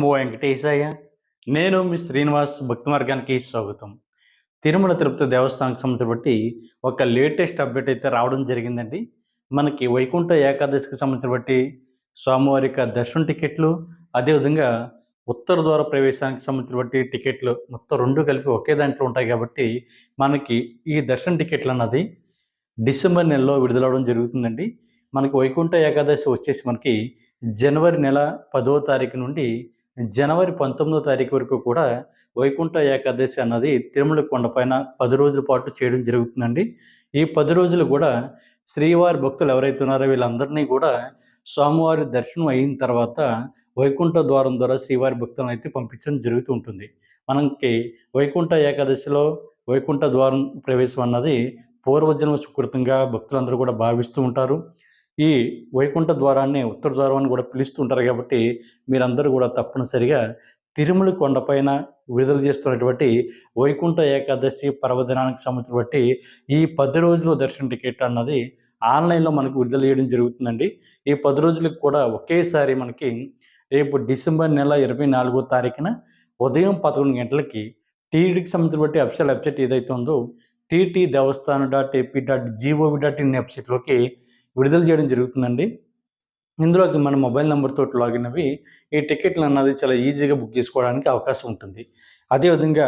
నమో వెంకటేశాయ నేను మీ శ్రీనివాస్ భక్తి మార్గానికి స్వాగతం. తిరుమల తిరుపతి దేవస్థానానికి సంబంధించి బట్టి ఒక లేటెస్ట్ అప్డేట్ అయితే రావడం జరిగిందండి. మనకి వైకుంఠ ఏకాదశికి సంబంధించి బట్టి స్వామివారి యొక్క దర్శనం టికెట్లు అదేవిధంగా ఉత్తర ద్వార ప్రవేశానికి సంబంధించి బట్టి టికెట్లు మొత్తం రెండు కలిపి ఒకే దాంట్లో ఉంటాయి కాబట్టి మనకి ఈ దర్శనం టికెట్లు అన్నది డిసెంబర్ నెలలో విడుదలవడం జరుగుతుందండి. మనకి వైకుంఠ ఏకాదశి వచ్చేసి మనకి జనవరి నెల పదో తారీఖు నుండి జనవరి పంతొమ్మిదో తారీఖు వరకు కూడా వైకుంఠ ఏకాదశి అన్నది తిరుమల కొండపైన పది రోజుల పాటు చేయడం జరుగుతుందండి. ఈ పది రోజులు కూడా శ్రీవారి భక్తులు ఎవరైతే ఉన్నారో వీళ్ళందరినీ కూడా స్వామివారి దర్శనం అయిన తర్వాత వైకుంఠ ద్వారం ద్వారా శ్రీవారి భక్తులను అయితే పంపించడం జరుగుతూ ఉంటుంది. మనకి వైకుంఠ ఏకాదశిలో వైకుంఠ ద్వారం ప్రవేశం అన్నది పూర్వజన్మ సుకృతంగా భక్తులందరూ కూడా భావిస్తూ ఉంటారు. ఈ వైకుంఠ ద్వారాన్ని ఉత్తర ద్వారం అని కూడా పిలుస్తుంటారు కాబట్టి మీరందరూ కూడా తప్పనిసరిగా తిరుమల కొండపైన విడుదల చేస్తున్నటువంటి వైకుంఠ ఏకాదశి పర్వదినానికి సంబంధించి బట్టి ఈ పది రోజుల దర్శన టికెట్ అన్నది ఆన్లైన్లో మనకు విడుదల చేయడం జరుగుతుందండి. ఈ పది రోజులకు కూడా ఒకేసారి మనకి రేపు డిసెంబర్ నెల ఇరవై నాలుగో తారీఖున ఉదయం పదకొండు గంటలకి టీడీకి సంబంధించి బట్టి అఫిషియల్ వెబ్సైట్ ఏదైతే ఉందో TT Devasthanam dot AP dot gov dot in వెబ్సైట్లోకి విడుదల చేయడం జరుగుతుందండి. ఇందులోకి మన మొబైల్ నెంబర్తో లాగిన్ అవి ఈ టికెట్లు అన్నది చాలా ఈజీగా బుక్ చేసుకోవడానికి అవకాశం ఉంటుంది. అదేవిధంగా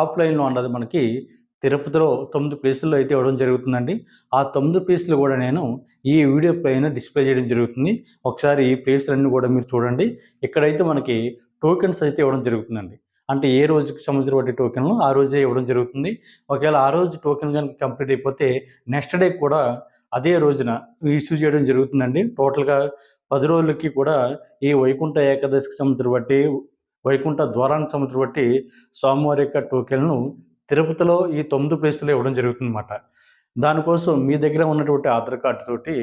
ఆఫ్లైన్లో అన్నది మనకి తిరుపతిలో తొమ్మిది ప్లేసుల్లో అయితే ఇవ్వడం జరుగుతుందండి. ఆ తొమ్మిది ప్లేసులు కూడా నేను ఈ వీడియో పైన డిస్ప్లే చేయడం జరుగుతుంది. ఒకసారి ఈ ప్లేసులన్నీ కూడా మీరు చూడండి. ఇక్కడైతే మనకి టోకెన్స్ అయితే ఇవ్వడం జరుగుతుందండి. అంటే ఏ రోజుకి సంబంధించిన వాటి టోకెన్లు ఆ రోజే ఇవ్వడం జరుగుతుంది. ఒకవేళ ఆ రోజు టోకెన్ కనుక కంప్లీట్ అయిపోతే నెక్స్ట్ డే కూడా అదే రోజున ఇష్యూ చేయడం జరుగుతుందండి. టోటల్గా పది రోజులకి కూడా ఈ వైకుంఠ ఏకాదశికి సముద్రం బట్టి వైకుంఠ ద్వారానికి సముద్రం బట్టి స్వామివారి యొక్క టోకెన్లను తిరుపతిలో ఈ తొమ్మిది ప్లేసులు ఇవ్వడం జరుగుతుందన్నమాట. దానికోసం మీ దగ్గర ఉన్నటువంటి ఆధార్ కార్డు తోటి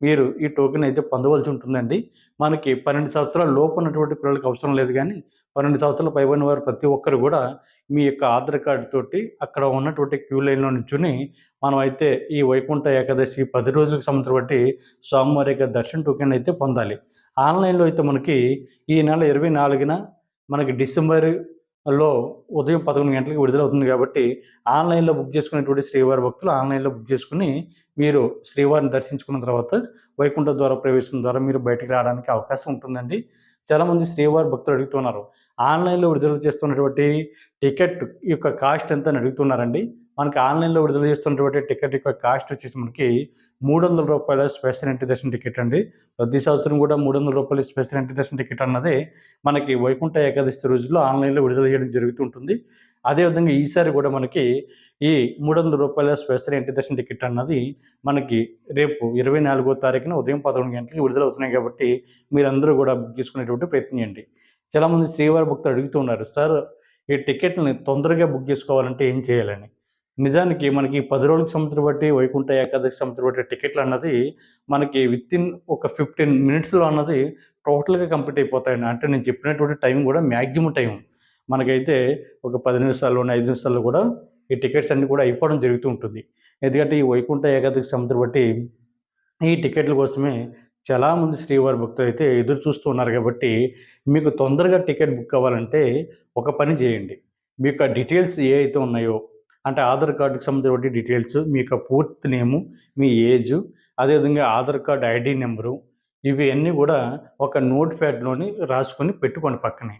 మీరు ఈ టోకెన్ అయితే పొందవలసి ఉంటుందండి. మనకి పన్నెండు సంవత్సరాల లోపు ఉన్నటువంటి పిల్లలకి అవసరం లేదు కానీ పన్నెండు సంవత్సరాలు పైబడిన వారు ప్రతి ఒక్కరు కూడా మీ యొక్క ఆధార్ కార్డు తోటి అక్కడ ఉన్నటువంటి క్యూ లైన్లో నుంచుని మనం అయితే ఈ వైకుంఠ ఏకాదశి పది రోజులకు సంబంధించి బట్టి స్వామివారి యొక్క దర్శన టోకెన్ అయితే పొందాలి. ఆన్లైన్లో అయితే మనకి ఈ నెల ఇరవై నాలుగున మనకి డిసెంబర్లో ఉదయం పదకొండు గంటలకు విడుదలవుతుంది కాబట్టి ఆన్లైన్లో బుక్ చేసుకునేటువంటి శ్రీవారి భక్తులు ఆన్లైన్లో బుక్ చేసుకుని మీరు శ్రీవారిని దర్శించుకున్న తర్వాత వైకుంఠ ద్వారా ప్రవేశం ద్వారా మీరు బయటకు రావడానికి అవకాశం ఉంటుందండి. చాలామంది శ్రీవారి భక్తులు అడుగుతున్నారు ఆన్లైన్లో విడుదల చేస్తున్నటువంటి టికెట్ యొక్క కాస్ట్ ఎంత అని అడుగుతున్నారండి. మనకి ఆన్లైన్లో విడుదల చేస్తున్నటువంటి టికెట్ యొక్క కాస్ట్ వచ్చేసి మనకి మూడు వందల రూపాయల స్పెషల్ ఎంట్రీ దర్శన టికెట్ అండి. ప్రతి సంవత్సరం కూడా మూడు వందల రూపాయల స్పెషల్ ఎంట్రీ దర్శన టికెట్ అన్నది మనకి వైకుంఠ ఏకాదశి రోజుల్లో ఆన్లైన్లో విడుదల చేయడం జరుగుతుంటుంది అదేవిధంగా ఈసారి కూడా మనకి ఈ మూడు వందల రూపాయల స్పెషల్ ఎంట్రీ దర్శన టికెట్ అన్నది మనకి రేపు ఇరవై నాలుగో తారీఖున ఉదయం పదకొండు గంటలకి విడుదల అవుతున్నాయి కాబట్టి మీరందరూ కూడా బుక్ చేసుకునేటువంటి ప్రయత్నం చేయండి. చాలామంది శ్రీవారి భక్తులు అడుగుతున్నారు సార్ ఈ టికెట్ని తొందరగా బుక్ చేసుకోవాలంటే ఏం చేయాలని? నిజానికి మనకి పది రోజులకు సంవత్సరం బట్టి వైకుంఠ ఏకాదశి సంవత్సరం బట్టి టికెట్లు అన్నది మనకి విత్ ఇన్ ఒక ఫిఫ్టీన్ మినిట్స్లో అన్నది టోటల్గా కంప్లీట్ అయిపోతాయండి. అంటే నేను చెప్పినటువంటి టైం కూడా మ్యాక్సిమం టైం. మనకైతే ఒక పది నిమిషాల్లోనే ఐదు నిమిషాల్లో కూడా ఈ టికెట్స్ అన్నీ కూడా అయిపోవడం జరుగుతూ ఉంటుంది. ఎందుకంటే ఈ వైకుంఠ ఏకాదశి సంవత్సరం బట్టి ఈ టికెట్ల కోసమే చాలామంది శ్రీవారి భక్తులు అయితే ఎదురు చూస్తూ ఉన్నారు కాబట్టి మీకు తొందరగా టికెట్ బుక్ అవ్వాలంటే ఒక పని చేయండి. మీ యొక్క డీటెయిల్స్ ఏ అయితే ఉన్నాయో అంటే ఆధార్ కార్డుకి సంబంధించిన డీటెయిల్స్ మీ యొక్క పూర్తి నేము మీ ఏజ్ అదేవిధంగా ఆధార్ కార్డు ఐడి నెంబరు ఇవి అన్నీ కూడా ఒక నోట్ ప్యాడ్లోని రాసుకొని పెట్టుకోండి పక్కనే.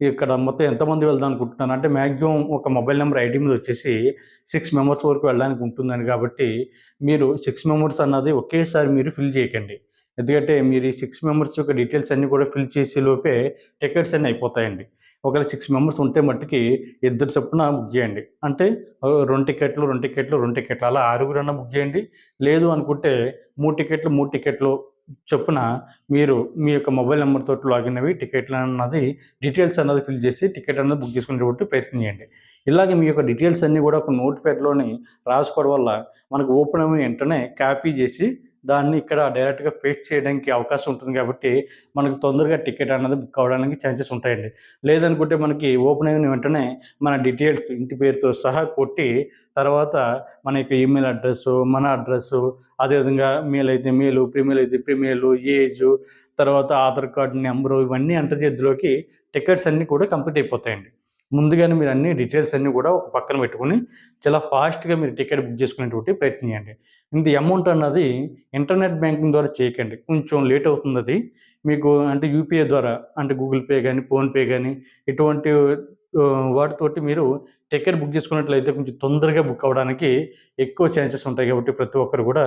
ఇక్కడ మొత్తం ఎంతమంది వెళ్దాం అనుకుంటున్నాను అంటే మ్యాక్సిమం ఒక మొబైల్ నెంబర్ ఐడి మీద వచ్చేసి సిక్స్ మెంబర్స్ వరకు వెళ్ళడానికి ఉంటుందని కాబట్టి మీరు సిక్స్ మెంబర్స్ అన్నది ఒకేసారి మీరు ఫిల్ చేయకండి. ఎందుకంటే మీరు ఈ సిక్స్ మెంబర్స్ యొక్క డీటెయిల్స్ అన్నీ కూడా ఫిల్ చేసే లోపే టికెట్స్ అన్నీ అయిపోతాయండి. ఒకవేళ సిక్స్ మెంబర్స్ ఉంటే మట్టుకి ఇద్దరు చొప్పున బుక్ చేయండి. అంటే రెండు టికెట్లు రెండు టికెట్లు రెండు టికెట్లు అలా ఆరుగురన్నా బుక్ చేయండి. లేదు అనుకుంటే మూడు టికెట్లు మూడు టికెట్లు చొప్పున మీరు మీ యొక్క మొబైల్ నెంబర్ తోటి లాగిన్ అవి టికెట్లు అన్నది డీటెయిల్స్ అన్నది ఫిల్ చేసి టికెట్ అన్నది బుక్ చేసుకునేటువంటి ప్రయత్నం చేయండి. ఇలాగే మీ యొక్క డీటెయిల్స్ అన్నీ కూడా ఒక నోట్ ప్యాడ్లోని రాసుకోవడం వల్ల మనకు ఓపెన్ అయిన వెంటనే కాపీ చేసి దాన్ని ఇక్కడ డైరెక్ట్గా పేస్ట్ చేయడానికి అవకాశం ఉంటుంది కాబట్టి మనకు తొందరగా టికెట్ అన్నది బుక్ అవడానికి ఛాన్సెస్ ఉంటాయండి. లేదనుకుంటే మనకి ఓపెన్ అయిన వెంటనే మన డీటెయిల్స్ ఇంటి పేరుతో సహా కొట్టి తర్వాత మన యొక్క ఈమెయిల్ అడ్రస్ మన అడ్రస్ అదేవిధంగా మెయిల్ అయితే మెయిల్ ప్రీమెయిల్ అయితే ప్రీమెయిల్ ఏజ్ తర్వాత ఆధార్ కార్డు నెంబరు ఇవన్నీ ఎంటర్ చేతిలోకి టికెట్స్ అన్నీ కూడా కంప్లీట్ అయిపోతాయండి. ముందుగానే మీరు అన్ని డీటెయిల్స్ అన్నీ కూడా ఒక పక్కన పెట్టుకొని చాలా ఫాస్ట్గా మీరు టికెట్ బుక్ చేసుకునేటువంటి ప్రయత్నం చేయండి. ఇంత అమౌంట్ అన్నది ఇంటర్నెట్ బ్యాంకింగ్ ద్వారా చేయకండి. కొంచెం లేట్ అవుతుంది అది. మీకు అంటే యూపీఐ ద్వారా అంటే గూగుల్ పే కానీ ఫోన్పే కానీ ఇటువంటి వాటితోటి మీరు టికెట్ బుక్ చేసుకున్నట్లయితే కొంచెం తొందరగా బుక్ అవ్వడానికి ఎక్కువ ఛాన్సెస్ ఉంటాయి కాబట్టి ప్రతి ఒక్కరు కూడా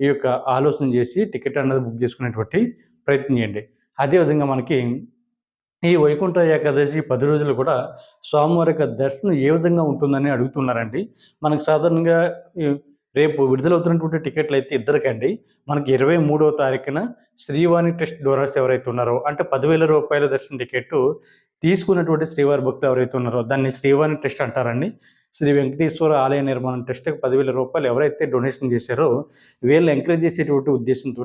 ఈ యొక్క ఆలోచన చేసి టికెట్ అన్నది బుక్ చేసుకునేటువంటి ప్రయత్నం చేయండి. అదేవిధంగా మనకి ఈ వైకుంఠ ఏకాదశి పది రోజులు కూడా స్వామివారి యొక్క దర్శనం ఏ విధంగా ఉంటుందని అడుగుతున్నారండి. మనకు సాధారణంగా రేపు విడుదలవుతున్నటువంటి టికెట్లు అయితే ఇద్దరికండి. మనకి ఇరవై మూడవ తారీఖున శ్రీవాణి టెస్ట్ డోనర్స్ ఎవరైతే ఉన్నారో అంటే పదివేల రూపాయల దర్శన టికెట్ తీసుకున్నటువంటి శ్రీవారి భక్తులు ఎవరైతే ఉన్నారో దాన్ని శ్రీవాణి టెస్ట్ అంటారండి. శ్రీ వెంకటేశ్వర ఆలయ నిర్మాణం ట్రస్ట్కి పదివేల రూపాయలు ఎవరైతే డొనేషన్ చేశారో వీళ్ళు ఎంకరేజ్ చేసేటువంటి ఉద్దేశంతో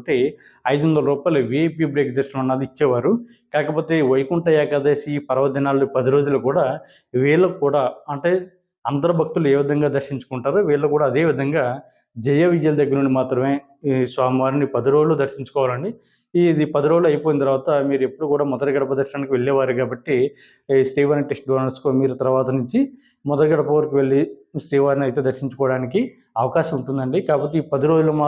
ఐదు వందల రూపాయలు విఐపి బ్రేక్ దర్శనం అన్నది ఇచ్చేవారు. కాకపోతే వైకుంఠ ఏకాదశి పర్వదినాలు పది రోజులు కూడా వీళ్ళకు కూడా అంటే అందరు భక్తులు ఏ విధంగా దర్శించుకుంటారో వీళ్ళు కూడా అదే విధంగా జయ విజయల దగ్గర నుండి మాత్రమే ఈ స్వామివారిని పది రోజులు దర్శించుకోవాలండి ఇది పది రోజులు అయిపోయిన తర్వాత మీరు ఎప్పుడు కూడా మొదటి గడప దర్శనానికి వెళ్ళేవారు కాబట్టి శ్రీవారి టెస్ట్ డోనర్స్కో మీరు తర్వాత నుంచి మొదటి పోరుకు వెళ్ళి శ్రీవారిని అయితే దర్శించుకోవడానికి అవకాశం ఉంటుందండి. కాకపోతే ఈ పది రోజులు మా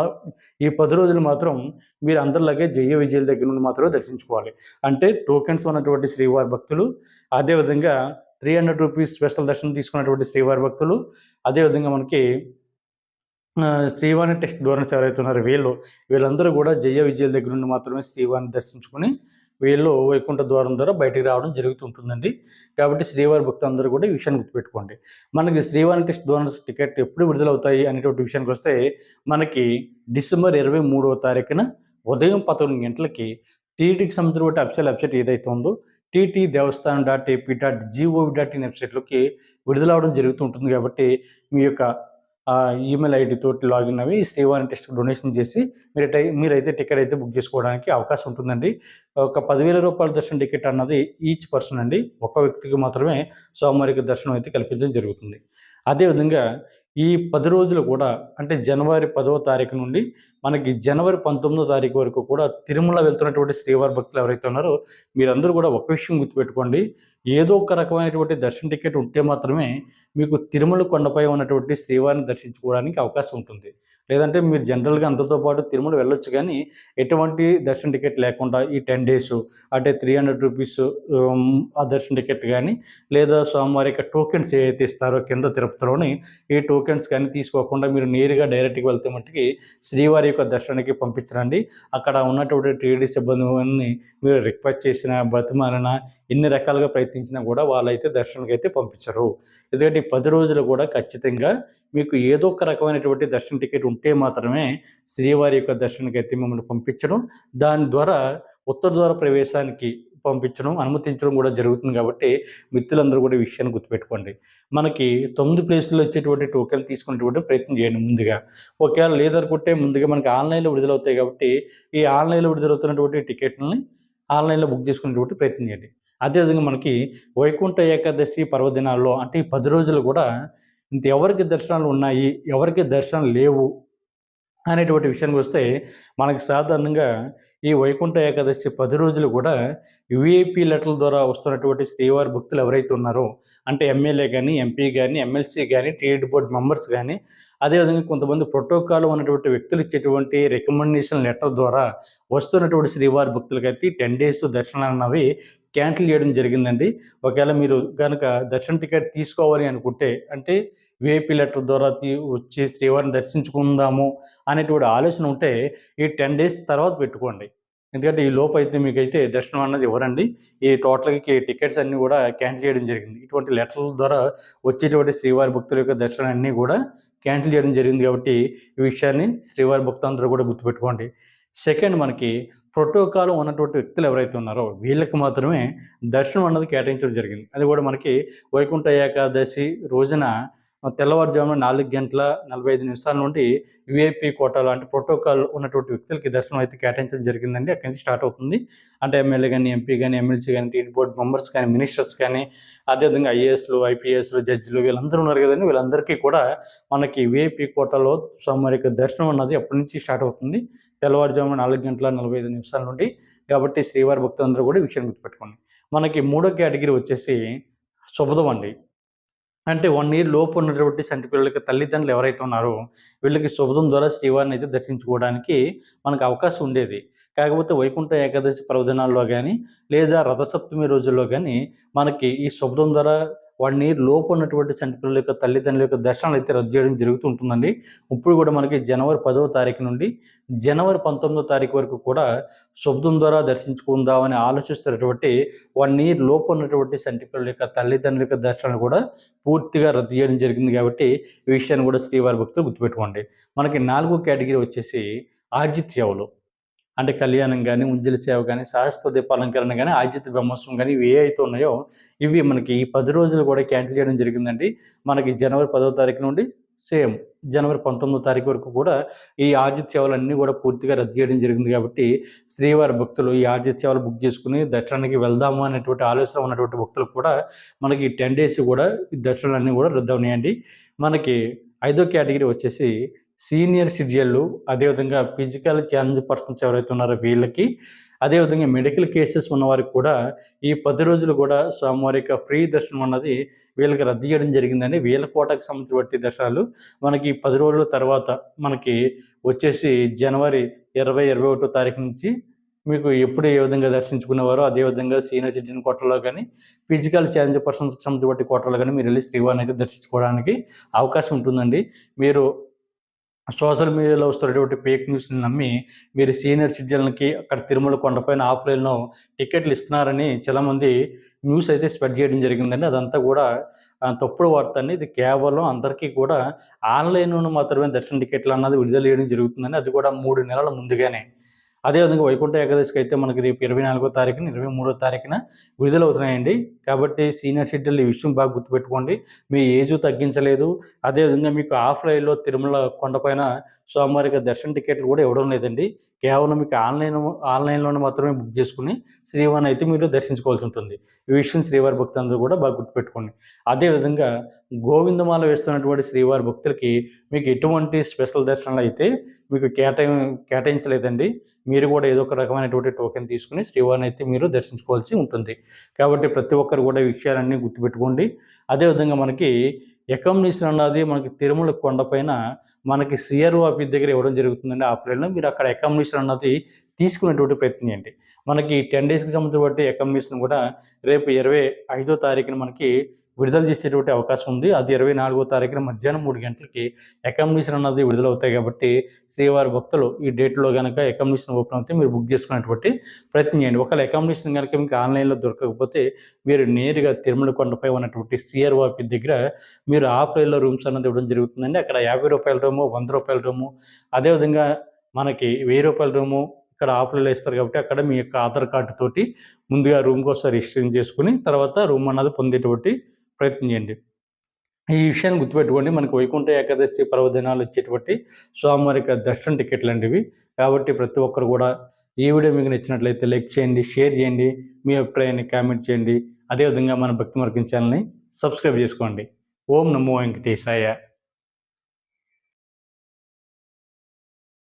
ఈ పది రోజులు మాత్రం మీరు అందరిలాగే జయ విజయల దగ్గర నుండి మాత్రమే దర్శించుకోవాలి. అంటే టోకెన్స్ ఉన్నటువంటి శ్రీవారి భక్తులు అదేవిధంగా త్రీ హండ్రెడ్ రూపీస్ స్పెషల్ దర్శనం తీసుకున్నటువంటి శ్రీవారి భక్తులు అదేవిధంగా మనకి ఆ, శ్రీవాణి టెస్ట్ ధోరణి ఎవరైతే ఉన్నారో వీళ్ళు వీళ్ళందరూ కూడా జయ విజయల దగ్గర నుండి మాత్రమే శ్రీవారిని దర్శించుకుని వీళ్ళు వైకుంఠ ద్వారం ద్వారా బయటికి రావడం జరుగుతుంటుందండి కాబట్టి శ్రీవారి భక్తులు అందరూ కూడా ఈ విషయాన్ని గుర్తుపెట్టుకోండి. మనకి శ్రీవారి టెస్ట్ డోనర్స్ టికెట్ ఎప్పుడు విడుదలవుతాయి అనేటువంటి విషయానికి వస్తే మనకి డిసెంబర్ ఇరవై మూడవ తారీఖున ఉదయం పదకొండు గంటలకి టీటీకి సంబంధించిన అఫిషియల్ వెబ్సైట్ ఏదైతే ఉందో TT Devasthanam dot AP dot gov dot in వెబ్సైట్లోకి విడుదలవడం జరుగుతూ ఉంటుంది. కాబట్టి మీ యొక్క ఈమెయిల్ ఐడి తోటి లాగిన్ అవి శ్రీవారి టెస్ట్ డొనేషన్ చేసి మీరైతే మీరైతే టికెట్ అయితే బుక్ చేసుకోవడానికి అవకాశం ఉంటుందండి. ఒక పదివేల రూపాయల దర్శనం టికెట్ అన్నది ఈచ్ పర్సన్ అండి. ఒక వ్యక్తికి మాత్రమే సోమవారికి దర్శనం అయితే కల్పించడం జరుగుతుంది. అదేవిధంగా ఈ పది రోజులు కూడా అంటే జనవరి పదవ తారీఖు నుండి మనకి జనవరి పంతొమ్మిదో తారీఖు వరకు కూడా తిరుమల వెళ్తున్నటువంటి శ్రీవారి భక్తులు ఎవరైతే ఉన్నారో మీరందరూ కూడా ఒక విషయం గుర్తుపెట్టుకోండి. ఏదో ఒక రకమైనటువంటి దర్శన టికెట్ ఉంటే మాత్రమే మీకు తిరుమల కొండపై ఉన్నటువంటి శ్రీవారిని దర్శించుకోవడానికి అవకాశం ఉంటుంది. లేదంటే మీరు జనరల్గా అందరితో పాటు తిరుమల వెళ్ళొచ్చు కానీ ఎటువంటి దర్శన టికెట్ లేకుండా ఈ టెన్ డేస్ అంటే త్రీ హండ్రెడ్ రూపీస్ ఆ దర్శన టికెట్ కానీ లేదా స్వామివారి యొక్క టోకెన్స్ ఏవైతే ఇస్తారో కింద తిరుపతిలోని ఈ టోకెన్స్ కానీ తీసుకోకుండా మీరు నేరుగా డైరెక్ట్గా వెళ్తే మట్టుకి శ్రీవారి యొక్క దర్శనానికి పంపించరండి. అక్కడ ఉన్నటువంటి టీడీ సిబ్బందిని మీరు రిక్వెస్ట్ చేసిన బతిమాలిన ఎన్ని రకాలుగా ప్రయత్నించినా కూడా వాళ్ళైతే దర్శనానికి అయితే పంపించరు. ఎందుకంటే పది రోజులు కూడా ఖచ్చితంగా మీకు ఏదో ఒక రకమైనటువంటి దర్శన టికెట్ ఉంటే మాత్రమే శ్రీవారి యొక్క దర్శనానికి అయితే మిమ్మల్ని పంపించడం దాని ద్వారా ఉత్తర ద్వార ప్రవేశానికి పంపించడం అనుమతించడం కూడా జరుగుతుంది కాబట్టి మిత్రులందరూ కూడా ఈ విషయాన్ని గుర్తుపెట్టుకోండి. మనకి తొమ్మిది ప్లేసుల్లో వచ్చేటువంటి టోకెన్ తీసుకునేటువంటి ప్రయత్నం చేయండి ముందుగా. ఒకవేళ లేదనుకుంటే ముందుగా మనకి ఆన్లైన్లో విడుదలవుతాయి కాబట్టి ఈ ఆన్లైన్లో విడుదలవుతున్నటువంటి టికెట్లని ఆన్లైన్లో బుక్ చేసుకునేటువంటి ప్రయత్నం చేయండి. అదేవిధంగా మనకి వైకుంఠ ఏకాదశి పర్వదినాల్లో అంటే ఈ పది రోజులు కూడా ఇంత ఎవరికి దర్శనాలు ఉన్నాయి ఎవరికి దర్శనాలు లేవు అనేటువంటి విషయానికి వస్తే మనకి సాధారణంగా ఈ వైకుంఠ ఏకాదశి పది రోజులు కూడా యుఏపీ లెటర్ల ద్వారా వస్తున్నటువంటి శ్రీవారి భక్తులు ఎవరైతే ఉన్నారో అంటే ఎమ్మెల్యే కానీ ఎంపీ కానీ ఎమ్మెల్సీ కానీ టీఎడ్ బోర్డు మెంబర్స్ కానీ అదేవిధంగా కొంతమంది ప్రోటోకాల్ ఉన్నటువంటి వ్యక్తులు ఇచ్చేటువంటి రికమెండేషన్ లెటర్ ద్వారా వస్తున్నటువంటి శ్రీవారి భక్తులకైతే టెన్ డేస్ దర్శనాలు అన్నవి క్యాన్సిల్ చేయడం జరిగిందండి. ఒకవేళ మీరు కనుక దర్శన టికెట్ తీసుకోవాలి అనుకుంటే అంటే విఐపి లెటర్ ద్వారా తీ వచ్చి శ్రీవారిని దర్శించుకుందాము అనేటువంటి ఆలోచన ఉంటే ఈ టెన్ డేస్ తర్వాత పెట్టుకోండి. ఎందుకంటే ఈ లోపు అయితే మీకైతే దర్శనం అన్నది ఇవ్వరండి. ఈ టోటల్కి టికెట్స్ అన్నీ కూడా క్యాన్సిల్ చేయడం జరిగింది. ఇటువంటి లెటర్ల ద్వారా వచ్చేటువంటి శ్రీవారి భక్తుల యొక్క దర్శనాన్ని అన్నీ కూడా క్యాన్సిల్ చేయడం జరిగింది కాబట్టి ఈ విషయాన్ని శ్రీవారి భక్తులందరూ కూడా గుర్తుపెట్టుకోండి. సెకండ్ మనకి ప్రోటోకాల్ ఉన్నటువంటి వ్యక్తులు ఎవరైతే ఉన్నారో వీళ్ళకి మాత్రమే దర్శనం అన్నది కేటాయించడం జరిగింది. అది కూడా మనకి వైకుంఠ ఏకాదశి రోజున తెల్లవారుజామున నాలుగు గంటల నలభై ఐదు నిమిషాల నుండి విఐపి కోటా లాంటి ప్రోటోకాల్ ఉన్నటువంటి వ్యక్తులకి దర్శనం అయితే కేటాయించడం జరిగిందండి. అక్కడి నుంచి స్టార్ట్ అవుతుంది. అంటే ఎమ్మెల్యే కానీ ఎంపీ కానీ ఎమ్మెల్సీ కానీ టీడీ బోర్డు మెంబర్స్ కానీ మినిస్టర్స్ కానీ అదేవిధంగా ఐఏఎస్లు ఐపీఎస్లు జడ్జిలు వీళ్ళందరూ ఉన్నారు కదండి. వీళ్ళందరికీ కూడా మనకి విఐపి కోటాలో సో మరి యొక్క దర్శనం అన్నది అప్పటి నుంచి స్టార్ట్ అవుతుంది. తెల్లవారుజామున నాలుగు గంటల నలభై ఐదు నిమిషాల నుండి కాబట్టి శ్రీవారి భక్తులందరూ కూడా విషయం గుర్తుపెట్టుకోండి. మనకి మూడో కేటగిరీ వచ్చేసి శుభదం అండి. అంటే వన్ ఇయర్ లోపు ఉన్నటువంటి సంటి పిల్లలకి తల్లిదండ్రులు ఎవరైతే ఉన్నారో వీళ్ళకి శుభదం ద్వారా శ్రీవారిని అయితే దర్శించుకోవడానికి మనకు అవకాశం ఉండేది. కాకపోతే వైకుంఠ ఏకాదశి పర్వదినాల్లో కానీ లేదా రథసప్తమి రోజుల్లో కానీ మనకి ఈ శుభదం ద్వారా వాడిని లోపు ఉన్నటువంటి చంటి పిల్లల యొక్క తల్లిదండ్రుల యొక్క దర్శనాలు అయితే రద్దు చేయడం జరుగుతుంటుందండి. ఇప్పుడు కూడా మనకి జనవరి పదవ తారీఖు నుండి జనవరి పంతొమ్మిదో తారీఖు వరకు కూడా శబ్దం ద్వారా దర్శించుకుందామని ఆలోచిస్తున్నటువంటి వాడిని లోపు ఉన్నటువంటి చంటి పిల్లల యొక్క తల్లిదండ్రుల యొక్క దర్శనాలు కూడా పూర్తిగా రద్దు చేయడం జరిగింది కాబట్టి ఈ విషయాన్ని కూడా శ్రీవారి భక్తులు గుర్తుపెట్టుకోండి. మనకి నాలుగో కేటగిరీ వచ్చేసి ఆర్జిత్యవులు అంటే కళ్యాణం కానీ ఉంజలి సేవ కానీ సహస్త దీపాలంకరణ కానీ ఆజిత్య బ్రహ్మోత్సవం కానీ ఇవి ఏ అయితే ఉన్నాయో ఇవి మనకి ఈ పది రోజులు కూడా క్యాన్సిల్ చేయడం జరిగిందండి. మనకి జనవరి పదో తారీఖు నుండి సేమ్ జనవరి పంతొమ్మిదో తారీఖు వరకు కూడా ఈ ఆదిత్యవాలన్నీ కూడా పూర్తిగా రద్దు చేయడం జరిగింది కాబట్టి శ్రీవారి భక్తులు ఈ ఆదిత్యవాలు బుక్ చేసుకుని దర్శనానికి వెళ్దాము అనేటువంటి ఆలోచన ఉన్నటువంటి భక్తులు కూడా మనకి టెన్ డేస్ కూడా ఈ దర్శనాలన్నీ కూడా రద్దు అవునాయండి. మనకి ఐదో కేటగిరీ వచ్చేసి సీనియర్ సిటిజన్లు అదేవిధంగా ఫిజికల్ ఛాలెంజ్ పర్సన్స్ ఎవరైతే ఉన్నారో వీళ్ళకి అదేవిధంగా మెడికల్ కేసెస్ ఉన్నవారికి కూడా ఈ పది రోజులు కూడా స్వామివారి యొక్క ఫ్రీ దర్శనం అన్నది వీళ్ళకి రద్దు చేయడం జరిగిందండి. వీళ్ళ కోటకు సంబంధించి బట్టి దర్శనాలు మనకి పది రోజుల తర్వాత మనకి వచ్చేసి జనవరి ఇరవై ఇరవై ఒకటో తారీఖు నుంచి మీకు ఎప్పుడు ఏ విధంగా దర్శించుకునేవారో అదేవిధంగా సీనియర్ సిటిజన్ కోటలో కానీ ఫిజికల్ ఛాలెంజ్ పర్సన్స్కి సంబంధించి బట్టి కోటలో కానీ మీరు వెళ్ళి శ్రీవారిని అయితే దర్శించుకోవడానికి అవకాశం ఉంటుందండి. మీరు సోషల్ మీడియాలో వస్తున్నటువంటి ఫేక్ న్యూస్ని నమ్మి మీరు సీనియర్ సిటిజన్లకి అక్కడ తిరుమల కొండపైన ఆఫ్లైన్లో టికెట్లు ఇస్తున్నారని చాలామంది న్యూస్ అయితే స్ప్రెడ్ చేయడం జరిగిందండి. అదంతా కూడా తప్పుడు వార్త అండి. ఇది కేవలం అందరికీ కూడా ఆన్లైన్లో మాత్రమే దర్శన టికెట్లు అన్నది విడుదల చేయడం జరుగుతుందని అది కూడా మూడు నెలల ముందుగానే అదేవిధంగా వైకుంఠ ఏకాదశికి అయితే మనకి రేపు ఇరవై నాలుగో తారీఖున ఇరవై మూడో తారీఖున విడుదలవుతున్నాయండి. కాబట్టి సీనియర్ సిటిజన్లు ఈ విషయం బాగా గుర్తుపెట్టుకోండి. మీ ఏజ్ తగ్గించలేదు. అదేవిధంగా మీకు ఆఫ్లైన్లో తిరుమల కొండపైన సోమవారికి దర్శన టికెట్లు కూడా ఇవ్వడం లేదండి. కేవలం మీకు ఆన్లైన్ ఆన్లైన్లోనే మాత్రమే బుక్ చేసుకుని శ్రీవారిని అయితే మీరు దర్శించుకోవాల్సి ఉంటుంది. ఈ విషయం శ్రీవారి భక్తులందరూ కూడా బాగా గుర్తుపెట్టుకోండి. అదేవిధంగా గోవిందమాల వేస్తున్నటువంటి శ్రీవారి భక్తులకి మీకు ఎటువంటి స్పెషల్ దర్శనాలు అయితే మీకు కేటాయి కేటాయించలేదండి. మీరు కూడా ఏదో ఒక రకమైనటువంటి టోకెన్ తీసుకుని శ్రీవారిని అయితే మీరు దర్శించుకోవాల్సి ఉంటుంది. కాబట్టి ప్రతి ఒక్కరు కూడా ఈ విషయాలన్నీ గుర్తుపెట్టుకోండి. అదేవిధంగా మనకి ఎకమ్నీషన్ అన్నది మనకి తిరుమల కొండపైన మనకి సిఆర్ఓ ఆఫీస్ దగ్గర ఇవ్వడం జరుగుతుందండి. ఆ ప్లేన్లో మీరు అక్కడ అకామిడేషన్ అన్నది తీసుకునేటువంటి ప్రయత్నం చేయండి. మనకి టెన్ డేస్కి సంబంధించి బట్టి అకామిడేషన్ కూడా రేపు ఇరవై ఐదో తారీఖున మనకి విడుదల చేసేటువంటి అవకాశం ఉంది. అది ఇరవై నాలుగో తారీఖున మధ్యాహ్నం మూడు గంటలకి అకామిడేషన్ అన్నది విడుదలవుతాయి కాబట్టి శ్రీవారి భక్తులు ఈ డేట్లో కనుక అకామిడేషన్ ఓపెన్ అవుతే మీరు బుక్ చేసుకునేటువంటి ప్రయత్నం చేయండి. ఒకవేళ అకామిడేషన్ కనుక మీకు ఆన్లైన్లో దొరకకపోతే మీరు నేరుగా తిరుమల కొండపై ఉన్నటువంటి సిఆర్ ఆఫీస్ దగ్గర మీరు ఆఫ్లైన్లో రూమ్స్ అన్నది ఇవ్వడం జరుగుతుందండి. అక్కడ యాభై రూపాయల రూము వంద రూపాయల రూము అదేవిధంగా మనకి వెయ్యి రూపాయల రూము ఇక్కడ ఆఫ్లైన్లో ఇస్తారు కాబట్టి అక్కడ మీ యొక్క ఆధార్ కార్డు తోటి ముందుగా రూమ్ కోసం రిజిస్ట్రేషన్ చేసుకుని తర్వాత రూమ్ అన్నది పొందేటువంటి ప్రయత్నం చేయండి. ఈ విషయాన్ని గుర్తుపెట్టుకోండి. మనకు వైకుంఠ ఏకాదశి పర్వదినాలు వచ్చేటువంటి స్వామివారి దర్శనం టికెట్లు అంటివి కాబట్టి ప్రతి ఒక్కరు కూడా ఈ వీడియో మీకు నచ్చినట్లయితే లైక్ చేయండి షేర్ చేయండి మీ అభిప్రాయాన్ని కామెంట్ చేయండి. అదేవిధంగా మన భక్తి మార్గం ఛానల్ని సబ్స్క్రైబ్ చేసుకోండి. ఓం నమో వెంకటేశాయ.